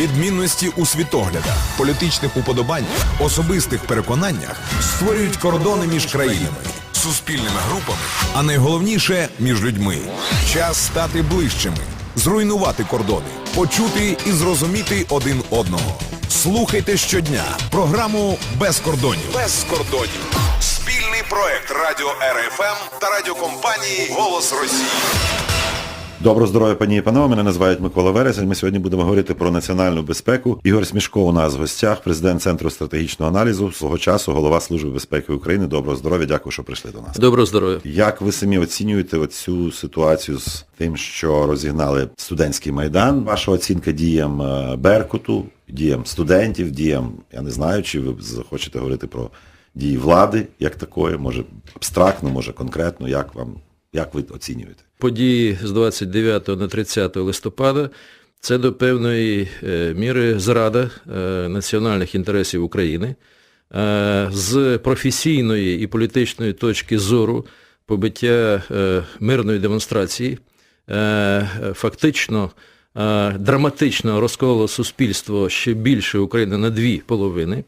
Відмінності у світоглядах, політичних уподобаннях, особистих переконаннях створюють кордони між країнами, суспільними групами, а найголовніше між людьми. Час стати ближчими, зруйнувати кордони, почути і зрозуміти один одного. Слухайте щодня програму Без кордонів. Без кордонів. Спільний проект Радіо РФМ та радіокомпанії Голос Росії. Доброго здоров'я, пані і панове. Мене називають Микола Вересень. Ми сьогодні будемо говорити про національну безпеку. Ігор Смішко у нас в гостях, президент Центру стратегічного аналізу, свого часу голова Служби безпеки України. Доброго здоров'я, дякую, що прийшли до нас. Доброго здоров'я. Як ви самі оцінюєте оцю ситуацію з тим, що розігнали студентський майдан? Ваша оцінка діям е, Беркуту, діям студентів, діям, я не знаю, чи ви захочете говорити про дії влади як такої, може абстрактно, може конкретно, як вам, як ви оцінюєте? Події з 29 на 30 листопада це до певної е, міри зрада е, національних інтересів України. Е, З професійної і політичної точки зору побиття мирної демонстрації фактично драматично розкололо суспільство ще більше України на дві половини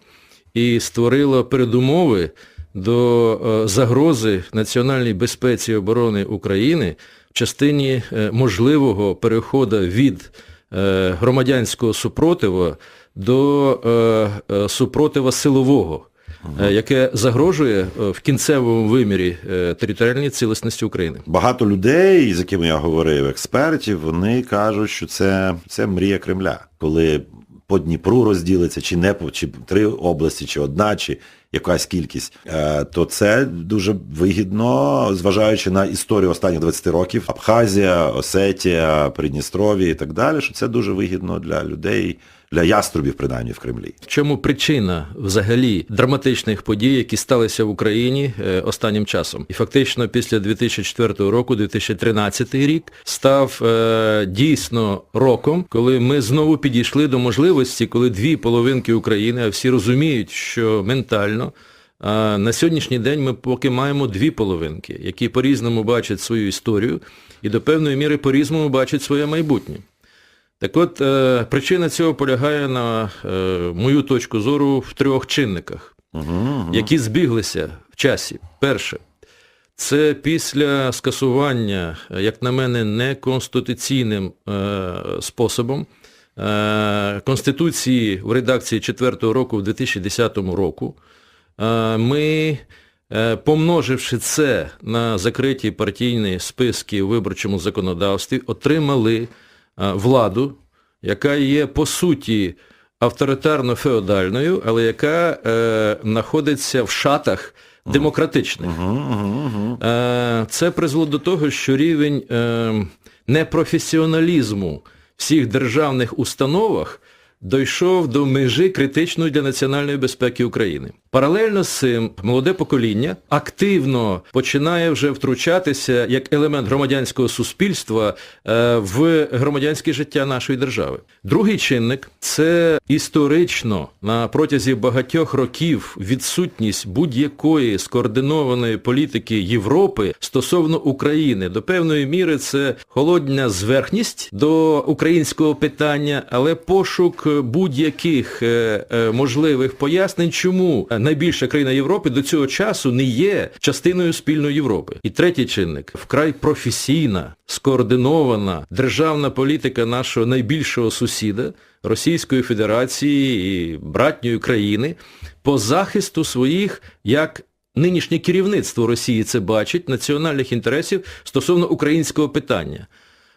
і створило передумови до е, загрози національній безпеці і оборони України в частині е, можливого переходу від е, громадянського супротиву до супротива силового, яке загрожує в кінцевому вимірі територіальній цілісності України. Багато людей, з якими я говорив, експертів, вони кажуть, що це, це мрія Кремля, коли по Дніпру розділиться, чи не по чи три області, чи одна, чи якась кількість, е, то це дуже вигідно, зважаючи на історію останніх 20 років, Абхазія, Осетія, Придністров'я і так далі, що це дуже вигідно для людей, для яструбів, принаймні, в Кремлі. В чому причина взагалі драматичних подій, які сталися в Україні е, останнім часом? І фактично після 2004 року, 2013 рік, став е, дійсно роком, коли ми знову підійшли до можливості, коли дві половинки України, а всі розуміють, що ментально а на сьогоднішній день ми поки маємо дві половинки, які по-різному бачать свою історію і до певної міри по-різному бачать своє майбутнє. Так от, е, причина цього полягає на е, мою точку зору в трьох чинниках, які збіглися в часі. Перше, це після скасування, як на мене, неконституційним е, способом Конституції в редакції 4 року в 2010 року, е, ми, е, помноживши це на закриті партійні списки у виборчому законодавстві, отримали е, владу, яка є по суті авторитарно-феодальною, але яка е, знаходиться в шатах демократичних. Е, це призвело до того, що рівень е, непрофесіоналізму всіх державних установах дійшов до межі критичної для національної безпеки України. Паралельно з цим молоде покоління активно починає вже втручатися як елемент громадянського суспільства е, в громадянське життя нашої держави. Другий чинник це історично на протязі багатьох років відсутність будь-якої скоординованої політики Європи стосовно України. До певної міри це холодня зверхність до українського питання, але пошук будь-яких е, е, можливих пояснень, чому найбільша країна Європи до цього часу не є частиною спільної Європи. І третій чинник вкрай професійна, скоординована державна політика нашого найбільшого сусіда Російської Федерації і братньої країни по захисту своїх як Нинішнє керівництво Росії це бачить, національних інтересів стосовно українського питання.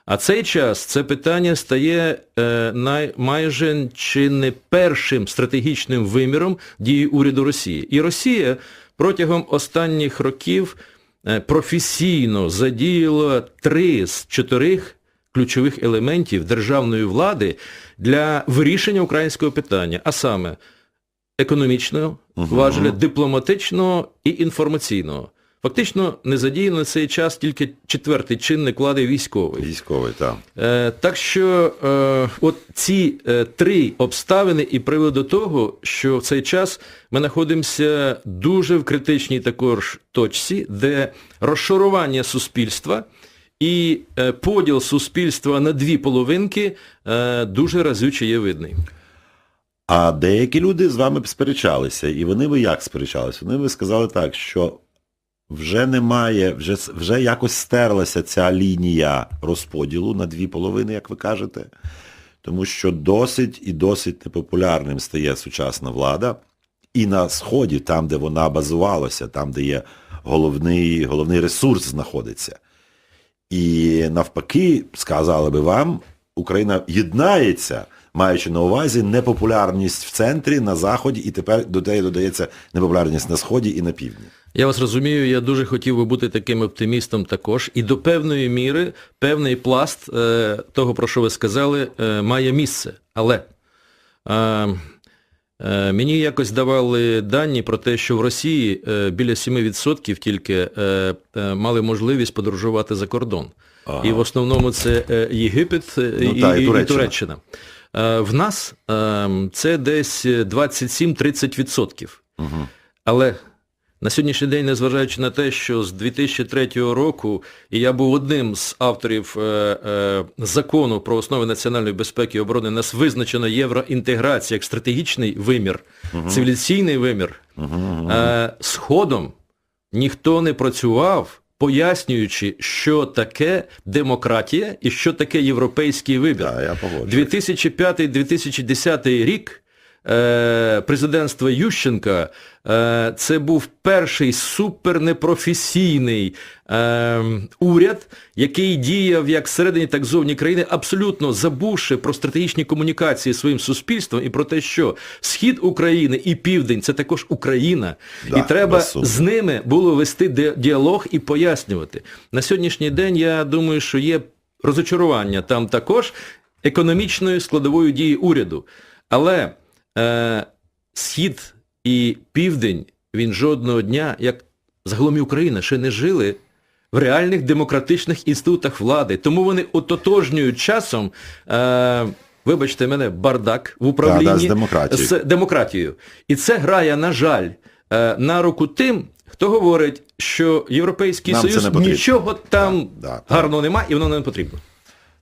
А цей час це питання стає е, най, майже чи не першим стратегічним виміром дії уряду Росії. І Росія протягом останніх років е, професійно задіяла три з чотирих ключових елементів державної влади для вирішення українського питання, а саме економічного важеля, дипломатичного і інформаційного. Фактично не задіяно на цей час тільки четвертий чинник влади військовий. Військовий, так. Е, так що е, от ці е, три обставини і привели до того, що в цей час ми знаходимося дуже в критичній також точці, де розшарування суспільства і е, поділ суспільства на дві половинки е, дуже разюче є видний. А деякі люди з вами б сперечалися, і вони би як сперечалися? Вони би сказали так, що вже немає, вже, вже якось стерлася ця лінія розподілу на дві половини, як ви кажете, тому що досить і досить непопулярним стає сучасна влада. І на Сході, там, де вона базувалася, там, де є головний, головний ресурс знаходиться. І навпаки, сказали би вам, Україна єднається, маючи на увазі непопулярність в центрі, на заході, і тепер до неї додається непопулярність на сході і на півдні. Я вас розумію, я дуже хотів би бути таким оптимістом також. І до певної міри певний пласт е, того, про що ви сказали, е, має місце. Але е, е, мені якось давали дані про те, що в Росії е, біля 7% тільки е, е, мали можливість подорожувати за кордон. Ага. І в основному це е, Єгипет е, Ну, і, та, і і, Туреччина. Туреччина. Е, В нас е, це десь 27-30%. Угу. Але на сьогоднішній день, незважаючи на те, що з 2003 року, і я був одним з авторів е, е, закону про основи національної безпеки і оборони, нас визначена євроінтеграція як стратегічний вимір, цивілізаційний вимір, е, Сходом ніхто не працював, пояснюючи, що таке демократія і що таке європейський вибір. Погоджуюсь. 2005-2010 рік президентства Ющенка е, це був перший супернепрофесійний е, уряд, який діяв як всередині, так зовні країни, абсолютно забувши про стратегічні комунікації зі своїм суспільством і про те, що схід України і південь це також Україна. Да, і треба з ними було вести діалог і пояснювати. На сьогоднішній день я думаю, що є розочарування там також економічною складовою дії уряду. Але е, Схід і Південь, він жодного дня, як загалом і Україна, ще не жили в реальних демократичних інститутах влади. Тому вони ототожнюють часом, е, вибачте мене, бардак в управлінні Да, да, з демократією. з демократією. І це грає, на жаль, е, на руку тим, хто говорить, що Європейський Нам Союз нічого там Да, гарного нема і воно не потрібно.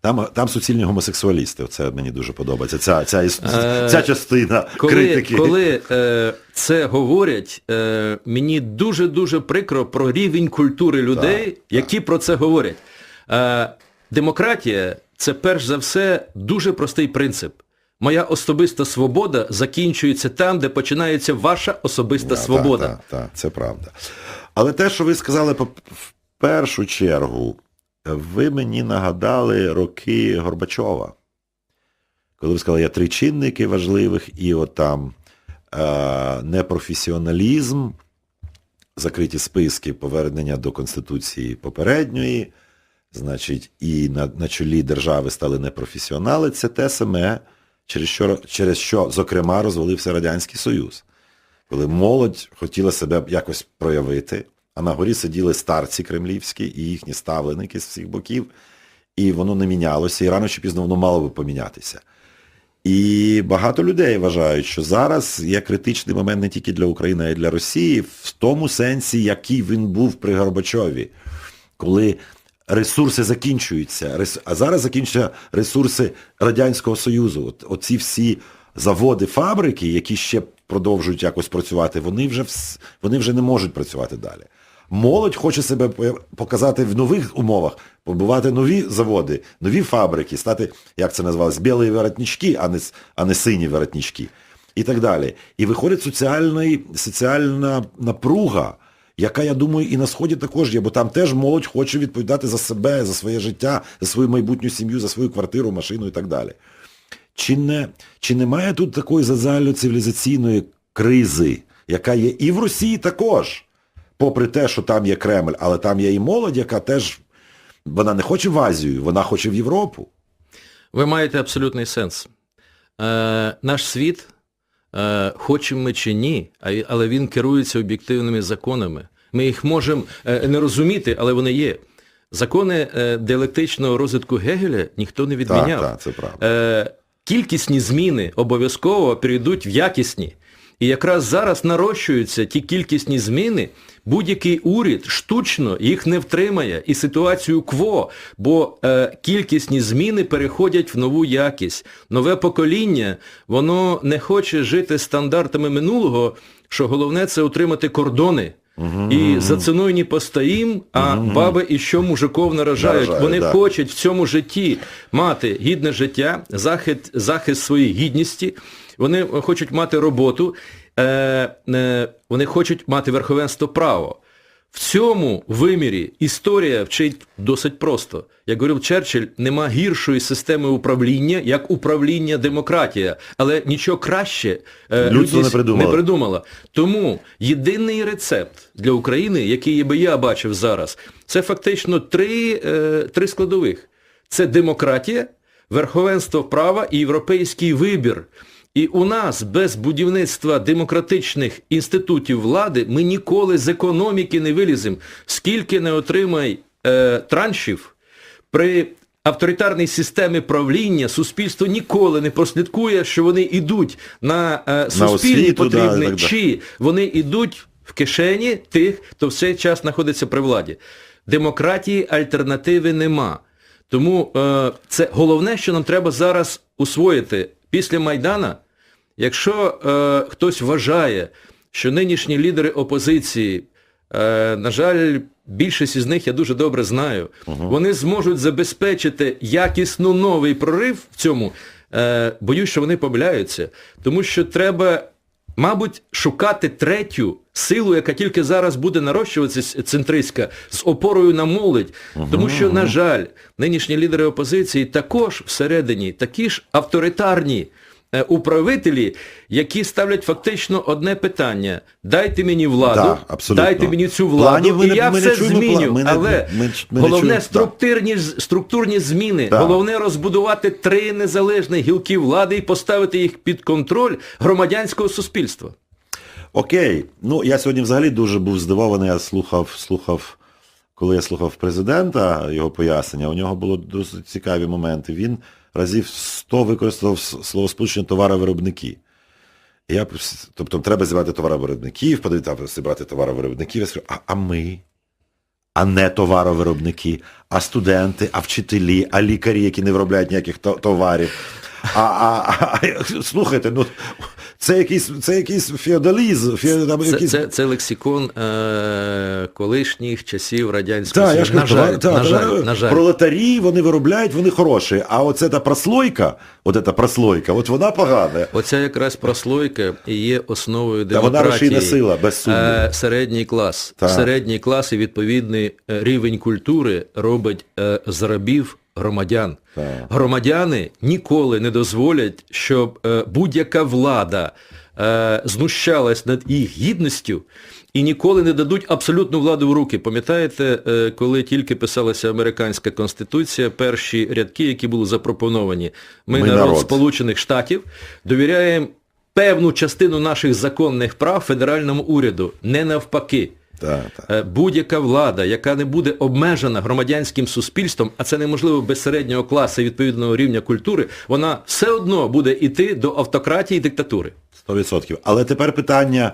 Там, там суцільні гомосексуалісти, це мені дуже подобається. Ця, ця, іс- Е, ця частина Коли, критики. коли е, це говорять, е, мені дуже-дуже прикро про рівень культури людей, Так, які про це говорять. Е, демократія це перш за все дуже простий принцип. Моя особиста свобода закінчується там, де починається ваша особиста Да, свобода. Так, так, так, це правда. Але те, що ви сказали в першу чергу, ви мені нагадали роки Горбачова. Коли ви сказали, є три чинники важливих, і от там е, непрофесіоналізм, закриті списки повернення до Конституції попередньої, значить, і на, на чолі держави стали непрофесіонали, це те саме, через що, через що, зокрема, розвалився Радянський Союз. Коли молодь хотіла себе якось проявити, а на горі сиділи старці кремлівські і їхні ставленики з всіх боків, і воно не мінялося, і рано чи пізно воно мало би помінятися. І багато людей вважають, що зараз є критичний момент не тільки для України, а й для Росії, в тому сенсі, який він був при Горбачові, коли ресурси закінчуються, а зараз закінчуються ресурси Радянського Союзу. От, оці всі заводи, фабрики, які ще продовжують якось працювати, вони вже, вони вже не можуть працювати далі. Молодь хоче себе показати в нових умовах, побувати нові заводи, нові фабрики, стати, як це називалось, білі воротнички, а не, а не сині воротнички. І так далі. І виходить соціальний, соціальна напруга, яка, я думаю, і на Сході також є, бо там теж молодь хоче відповідати за себе, за своє життя, за свою майбутню сім'ю, за свою квартиру, машину і так далі. Чи, не, чи немає тут такої загально-цивілізаційної кризи, яка є і в Росії також, попри те, що там є Кремль, але там є і молодь, яка теж, вона не хоче в Азію, вона хоче в Європу. Ви маєте абсолютний сенс. Е, наш світ, е, хочемо ми чи ні, але він керується об'єктивними законами. Ми їх можемо е, не розуміти, але вони є. Закони е, діалектичного розвитку Гегеля ніхто не відміняв. Так, так, це правда. Е, кількісні зміни обов'язково перейдуть в якісні. І якраз зараз нарощуються ті кількісні зміни, будь-який уряд штучно їх не втримає і ситуацію кво, бо е, кількісні зміни переходять в нову якість. Нове покоління, воно не хоче жити стандартами минулого, що головне це отримати кордони. І за ціною не постоїм, а баби і що мужиков наражають. Вони да. хочуть в цьому житті мати гідне життя, захист, захист своєї гідності, вони хочуть мати роботу, е, е, вони хочуть мати верховенство права. В цьому вимірі історія вчить досить просто. Як говорив Черчилль, нема гіршої системи управління, як управління демократія. Але нічого краще е, Людство не придумало. не придумала. Тому єдиний рецепт для України, який би я бачив зараз, це фактично три, е, три складових. Це демократія, верховенство права і європейський вибір. І у нас без будівництва демократичних інститутів влади ми ніколи з економіки не виліземо. Скільки не отримай е, траншів, при авторитарній системі правління суспільство ніколи не прослідкує, що вони йдуть на е, суспільні освіту, потрібні, далі. чи вони йдуть в кишені тих, хто в цей час знаходиться при владі. Демократії альтернативи нема. Тому е, це головне, що нам треба зараз усвоїти. Після Майдана, якщо е, хтось вважає, що нинішні лідери опозиції, е, на жаль, більшість із них я дуже добре знаю, вони зможуть забезпечити якісно новий прорив в цьому, е, боюсь, що вони помиляються. Тому що треба Мабуть, шукати третю силу, яка тільки зараз буде нарощуватися центристська, з опорою на молодь. Тому що, на жаль, нинішні лідери опозиції також всередині такі ж авторитарні управителі, які ставлять фактично одне питання. Дайте мені владу, Да, дайте мені цю владу, Планів ми і не- я все чуємо зміню. ми Але ми- ми не головне чуємо, да. структурні, структурні зміни, Да. головне розбудувати три незалежні гілки влади і поставити їх під контроль громадянського суспільства. Окей. Ну, я сьогодні взагалі дуже був здивований, я слухав, слухав, коли я слухав президента, його пояснення, у нього було досить цікаві моменти. Він разів 100 використав словосполучення товаровиробники. Я, тобто треба зібрати товаровиробників, подивитися, зібрати товаровиробників. Я скажу, а, а ми? А не товаровиробники, а студенти, а вчителі, а лікарі, які не виробляють ніяких товарів. А, а, а, а слухайте, ну це якийсь, це якийсь феодалізм, фе, там, Це, якийсь... це, це лексикон е, колишніх часів Радянського Союзу. ж На жаль, та- на та- жаль, на жаль. пролетарі, вони виробляють, вони хороші. А оце та прослойка, от ця прослойка, от вона погана. Оця якраз прослойка і є основою Та вона рушійна сила, без сумніву. Е, середній клас. Так. Середній клас і відповідний е, рівень культури робить е, з рабів громадян. Так. Громадяни ніколи не дозволять, щоб е, будь-яка влада е, знущалась над їх гідністю і ніколи не дадуть абсолютну владу в руки. Пам'ятаєте, е, коли тільки писалася американська конституція, перші рядки, які були запропоновані, ми, Ми народ, народ. Сполучених Штатів, довіряємо певну частину наших законних прав федеральному уряду, не навпаки. Так, так. Е, Будь-яка влада, яка не буде обмежена громадянським суспільством, а це неможливо без середнього класу і відповідного рівня культури, вона все одно буде йти до автократії і диктатури. 100%. Але тепер питання,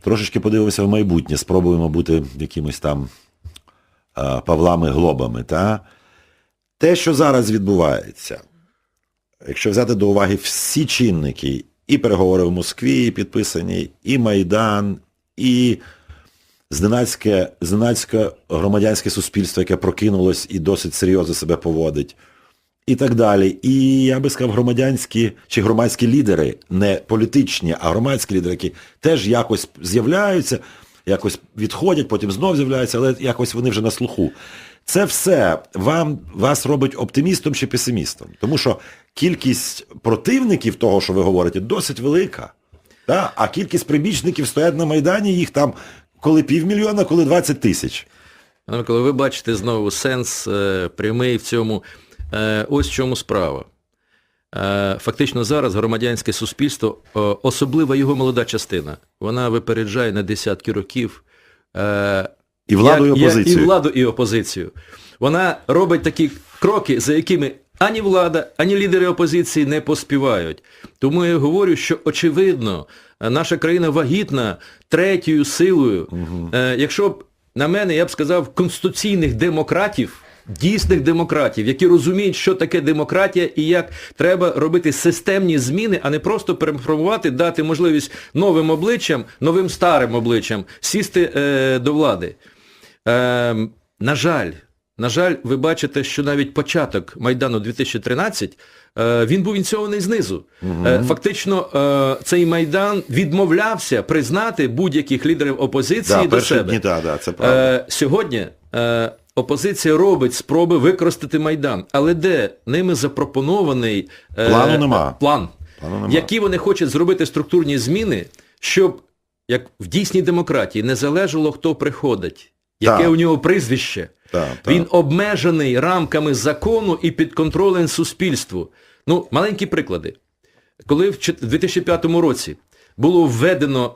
трошечки подивимося в майбутнє, спробуємо бути якимось там а, Павлами Глобами. Та? Те, що зараз відбувається, якщо взяти до уваги всі чинники, і переговори в Москві підписані, і Майдан, і зненацьке, зненацьке громадянське суспільство, яке прокинулось і досить серйозно себе поводить, і так далі. І я би сказав, громадянські чи громадські лідери, не політичні, а громадські лідери, які теж якось з'являються, якось відходять, потім знов з'являються, але якось вони вже на слуху. Це все вам, вас робить оптимістом чи песимістом. Тому що кількість противників того, що ви говорите, досить велика. Да? А кількість прибічників стоять на Майдані, їх там коли півмільйона, коли 20 тисяч. Пане Микола, ви бачите знову сенс е, прямий в цьому. Е, ось в чому справа. Е, фактично зараз громадянське суспільство, особлива його молода частина, вона випереджає на десятки років І владу, і як- як- опозицію. і владу, і опозицію. Вона робить такі кроки, за якими Ані влада, ані лідери опозиції не поспівають. Тому я говорю, що очевидно, наша країна вагітна третьою силою. Е, якщо б на мене, я б сказав, конституційних демократів, дійсних демократів, які розуміють, що таке демократія і як треба робити системні зміни, а не просто переформувати, дати можливість новим обличчям, новим старим обличчям сісти е, до влади. Е, на жаль, на жаль, ви бачите, що навіть початок Майдану 2013 е, він був ініційований знизу. Е, фактично, е, цей Майдан відмовлявся признати будь-яких лідерів опозиції Да, до себе. дні, да, да, це правда. Сьогодні опозиція робить спроби використати Майдан, але де ними запропонований Плану нема. план, Плану нема. які вони хочуть зробити структурні зміни, щоб як в дійсній демократії не залежало, хто приходить, яке Так. у нього прізвище. Так, так. Він обмежений рамками закону і під контролем суспільству. Ну, маленькі приклади. Коли в 2005 році було введено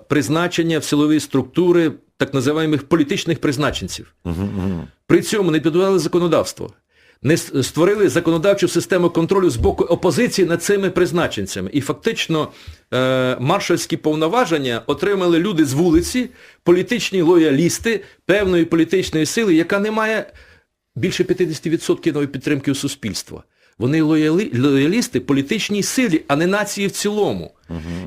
е, призначення в силові структури так називаємих політичних призначенців, при цьому не підвели законодавство, не створили законодавчу систему контролю з боку опозиції над цими призначенцями. І фактично е, маршальські повноваження отримали люди з вулиці, політичні лоялісти певної політичної сили, яка не має більше 50% нової підтримки у суспільства. Вони лояли, лоялісти політичній силі, а не нації в цілому.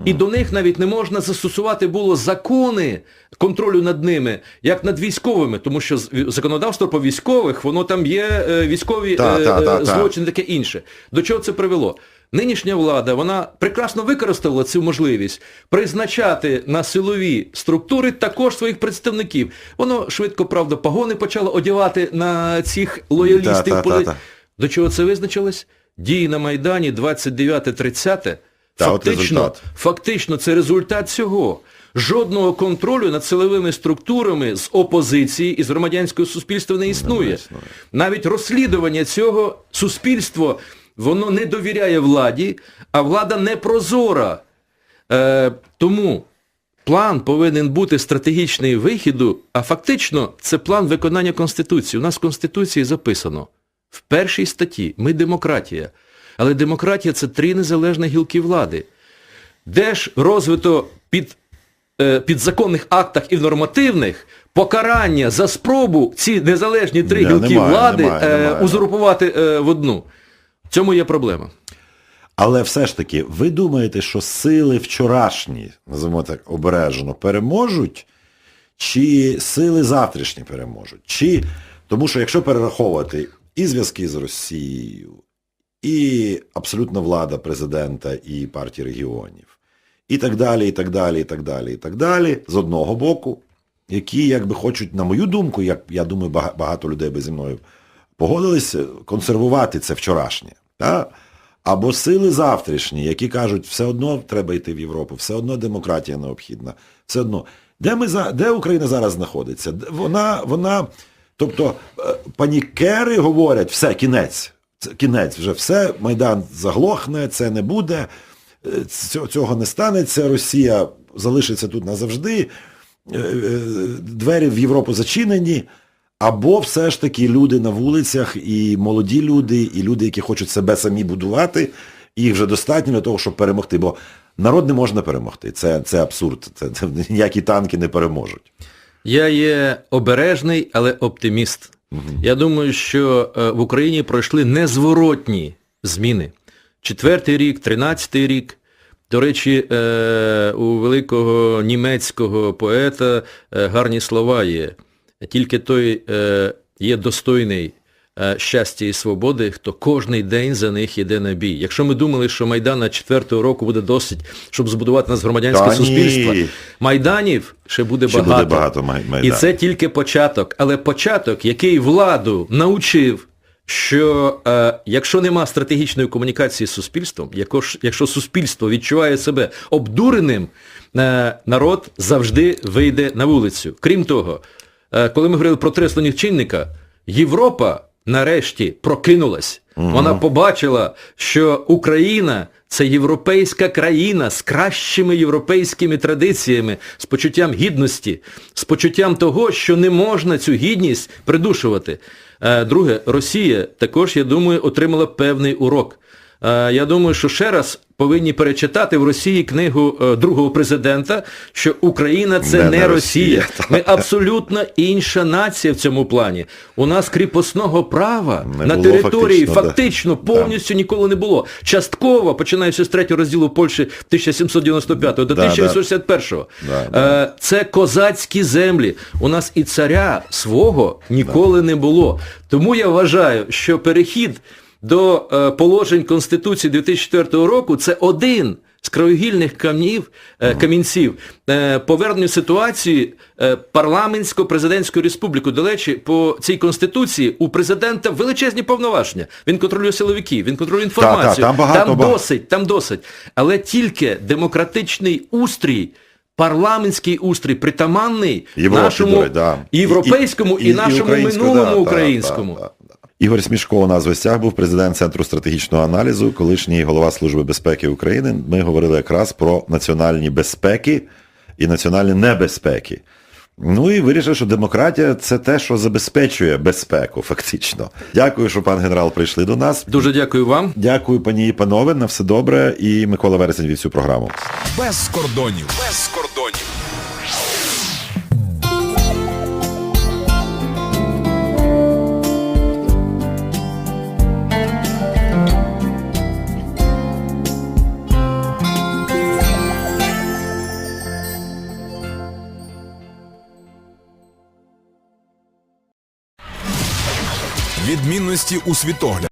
І до них навіть не можна застосувати було закони контролю над ними, як над військовими, тому що законодавство про військових, воно там є е, військові Та, е, та, та, е, злочини, таке інше. До чого це привело? Нинішня влада, вона прекрасно використала цю можливість призначати на силові структури також своїх представників. Воно швидко, правда, погони почало одягати на цих лоялістів. Та, та, та, та. До чого це визначилось? Дії на Майдані 29-30 фактично, фактично це результат цього. Жодного контролю над силовими структурами з опозиції і з громадянського суспільства не існує. існує. Навіть розслідування цього суспільство, воно не довіряє владі, а влада не прозора. Е, тому план повинен бути стратегічний вихіду, а фактично це план виконання Конституції. У нас в Конституції записано в першій статті ми демократія. Але демократія це три незалежні гілки влади. Де ж розвито під, підзаконних актах і в нормативних покарання за спробу ці незалежні три гілки немає, влади немає, е, немає. узурпувати е, в одну. В цьому є проблема. Але все ж таки, ви думаєте, що сили вчорашні, називаємо так обережно, переможуть, чи сили завтрашні переможуть? Чи... Тому що якщо перераховувати і зв'язки з Росією, і абсолютна влада президента і партії регіонів, і так далі, і так далі, і так далі, і так далі, з одного боку, які якби хочуть, на мою думку, як я думаю, бага- багато людей би зі мною погодились, консервувати це вчорашнє. Та? Або сили завтрашні, які кажуть, все одно треба йти в Європу, все одно демократія необхідна, все одно. Де, ми за, де Україна зараз знаходиться? Вона, вона, тобто е, панікери говорять, все, кінець, кінець, вже все, Майдан заглохне, це не буде, е, цього, не станеться, Росія залишиться тут назавжди, е, е, двері в Європу зачинені. Або все ж таки люди на вулицях, і молоді люди, і люди, які хочуть себе самі будувати, їх вже достатньо для того, щоб перемогти. Бо народ не можна перемогти. Це, це абсурд. Це, це ніякі танки не переможуть. Я є обережний, але оптиміст. Я думаю, що е, в Україні пройшли незворотні зміни. Четвертий рік, тринадцятий рік. До речі, е, у великого німецького поета е, гарні слова є. Тільки той е, є достойний щастя і свободи, хто кожний день за них йде на бій. Якщо ми думали, що Майдан на четвертого року буде досить, щоб збудувати нас громадянське Та ні. суспільство, Майданів ще буде Ще буде багато. багато май- І це тільки початок. Але початок, який владу навчив, що е, якщо нема стратегічної комунікації з суспільством, яко якщо суспільство відчуває себе обдуреним, е, народ завжди вийде на вулицю. Крім того, е, коли ми говорили про треслення чинника, Європа нарешті прокинулась. Вона побачила, що Україна це європейська країна з кращими європейськими традиціями, з почуттям гідності, з почуттям того, що не можна цю гідність придушувати. Е, Друге, Росія також, я думаю, отримала певний урок. Е, Я думаю, що ще раз повинні перечитати в Росії книгу е, другого президента, що Україна це Не не, Росія. Росія. Ми абсолютно інша нація в цьому плані. У нас кріпосного права Не на було території фактично, да. фактично повністю ніколи не було. Частково, починаючи з третього розділу Польщі 1795 до Да, да. 1861. Да, да. Е, Це козацькі землі. У нас і царя свого ніколи не було. Тому я вважаю, що перехід до е, положень Конституції 2004 року це один з краєгільних камнів, е, камінців е, поверненню ситуації парламентсько-президентської республіки. До речі, по цій конституції у президента величезні повноваження. Він контролює силовиків, він контролює інформацію. там багато, там досить, там досить. Але тільки демократичний устрій. Парламентський устрій притаманний Європі, нашому да. європейському і, нашому українську, минулому да, українському. да, да, да. Ігор Смішко у нас в гостях був президент Центру стратегічного аналізу, колишній голова Служби безпеки України. Ми говорили якраз про національні безпеки і національні небезпеки. Ну і вирішив, що демократія це те, що забезпечує безпеку, фактично. Дякую, що пан генерал прийшли до нас. Дуже дякую вам. Дякую, пані і панове, на все добре. І Микола Вересень вів цю програму. Без кордонів. Без кордонів. Відмінності у світогляді.